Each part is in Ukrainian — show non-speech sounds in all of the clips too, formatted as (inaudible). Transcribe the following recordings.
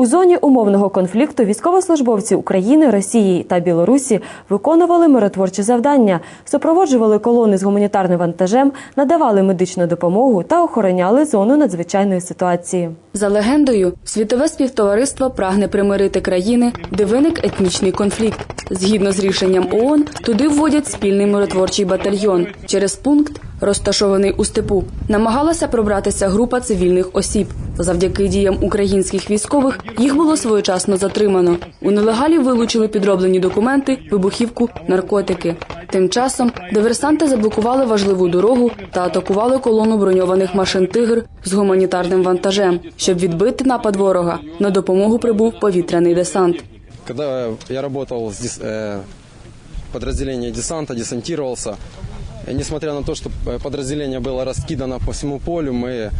У зоні умовного конфлікту військовослужбовці України, Росії та Білорусі виконували миротворчі завдання, супроводжували колони з гуманітарним вантажем, надавали медичну допомогу та охороняли зону надзвичайної ситуації. За легендою, світове співтовариство прагне примирити країни, де виник етнічний конфлікт. Згідно з рішенням ООН, туди вводять спільний миротворчий батальйон. Через пункт, розташований у степу, намагалася пробратися група цивільних осіб. Завдяки діям українських військових їх було своєчасно затримано. У нелегалі вилучили підроблені документи, вибухівку, наркотики. Тим часом диверсанти заблокували важливу дорогу та атакували колону броньованих машин Тигр з гуманітарним вантажем. Щоб відбити напад ворога, на допомогу прибув повітряний десант. Когда я работал с дес- э, подразделение десанта, десантировался, и несмотря на то, что э, подразделение было раскидано по всему полю, мы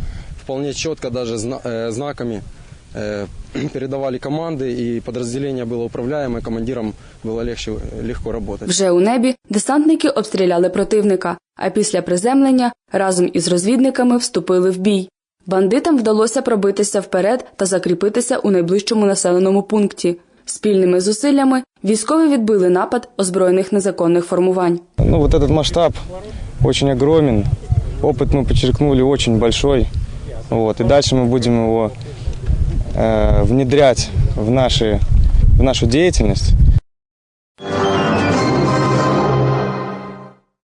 вполне четко даже зна- э, знаками (clears throat) э, передавали команды, и подразделение было управляемое, командирам было легче, легко работать. Вже у небі десантники обстріляли противника, а після приземлення разом із розвідниками вступили в бій. Бандитам вдалося пробитися вперед та закріпитися у найближчому населеному пункті. Спільними зусиллями військові відбили напад озброєних незаконних формувань. Ну, вот этот масштаб очень огромен. Опыт мы подчеркнули очень большой. Вот, и дальше мы будем его э, внедрять в, наши, в нашу деятельность.